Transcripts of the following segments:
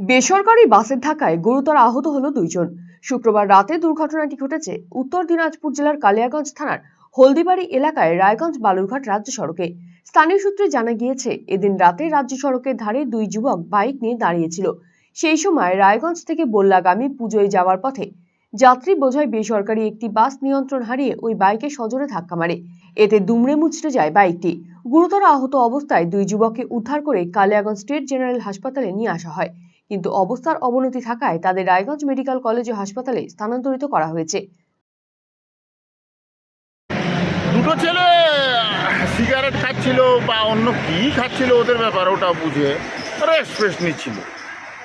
বেসরকারি বাসের ধাক্কায় গুরুতর আহত হলো দুইজন। শুক্রবার রাতে দুর্ঘটনাটি ঘটেছে উত্তর দিনাজপুর জেলার কালিয়াগঞ্জ থানার হলদিবাড়ি এলাকায় রায়গঞ্জ বালুরঘাট রাজ্য সড়কে। স্থানীয় সূত্রে জানা গিয়েছে, এদিন রাতে রাজ্য সড়কের ধারে দুই যুবক বাইক নিয়ে দাঁড়িয়েছিল। সেই সময় রায়গঞ্জ থেকে বল্লাগামী পুজোয় যাওয়ার পথে যাত্রী বোঝায় বেসরকারি একটি বাস নিয়ন্ত্রণ হারিয়ে ওই বাইকে সজোরে ধাক্কা মারে। এতে দুমড়ে মুচড়ে যায় বাইকটি। গুরুতর আহত অবস্থায় দুই যুবককে উদ্ধার করে কালিয়াগঞ্জ স্টেট জেনারেল হাসপাতালে নিয়ে আসা হয়। কিন্তু অবস্থার অবনতি থাকায় তাদের রায়গঞ্জ মেডিকেল কলেজ ও হাসপাতালে স্থানান্তরিত করা হয়েছে। দুটো ছেলে, সিগারেট খাচ্ছিল বা অন্য কী খাচ্ছিল ওদের ব্যাপার ওটা বুঝে রেস্ট নিচ্ছিল।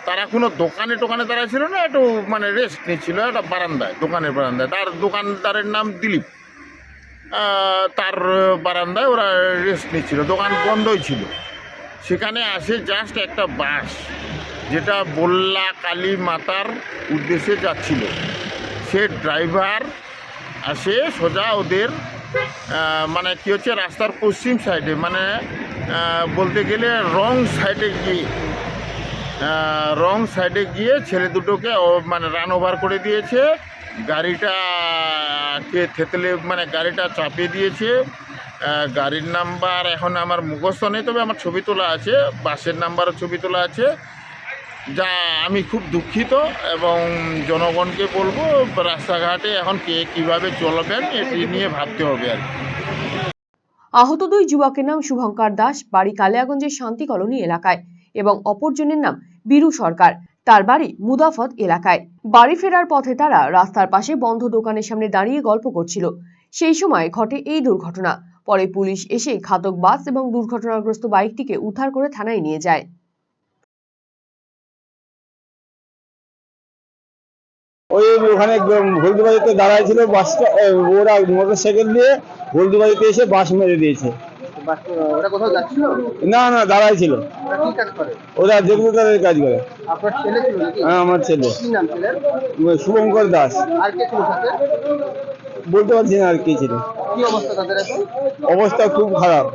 তারা কোনো দোকানে টোকানে তারা ছিল না, একটু মানে রেস্ট নিচ্ছিল একটা বারান্দায়, দোকানের বারান্দায়। তার দোকানদারের নাম দিলীপ। তার বারান্দায় ওরা রেস্ট নিচ্ছিল, দোকান বন্ধই ছিল। সেখানে আসে জাস্ট একটা বাস, যেটা বল্লা কালী মাতার উদ্দেশ্যে যাচ্ছিল। সে ড্রাইভার আসে সোজা ওদের মানে কী হচ্ছে, রাস্তার পশ্চিম সাইডে মানে বলতে গেলে রং সাইডে গিয়ে রং সাইডে গিয়ে ছেলে দুটোকে মানে রান ওভার করে দিয়েছে। গাড়িটাকে থেতলে মানে গাড়িটা চাপিয়ে দিয়েছে। গাড়ির নাম্বার এখন আমার মুখস্থ নেই, তবে আমার ছবি তোলা আছে, বাসের নাম্বারও ছবি তোলা আছে। যা আমি খুব দুঃখিত এবং জনগণকে বলব, রাস্তাঘাটে এখন কে কীভাবে চলবেন এটি নিয়ে ভাবতে হবে আর আহত দুই যুবকের নাম শুভঙ্কর দাস, বাড়ি কালিয়াগঞ্জের শান্তি কলোনি এলাকায় এবং অপরজনের নাম বীরু সরকার। তার বাড়ি মুদাফত এলাকায়। বাড়ি ফেরার পথে তারা রাস্তার পাশে বন্ধ দোকানের সামনে দাঁড়িয়ে গল্প করছিল। সেই সময় ঘটে এই দুর্ঘটনা। পরে পুলিশ এসে ঘাতক বাস এবং দুর্ঘটনাগ্রস্ত বাইকটিকে উদ্ধার করে থানায় নিয়ে যায়। ওই ওখানে হলদিবাড়িতে দাঁড়ায় ছিল বাসটা ওরা মোটর সাইকেল দিয়ে হলদিবাড়িতে এসে বাস মেরে দিয়েছে। না না দাঁড়ায় ছিল ওরা কি কাজ করে? কাজ করে। আপনার ছেলে ছিল নাকি? হ্যাঁ আমার ছেলে। শুভঙ্কর দাস। আর কে ছিল সাথে? বলতে পারছি না আর কি ছিল। অবস্থা খুব খারাপ।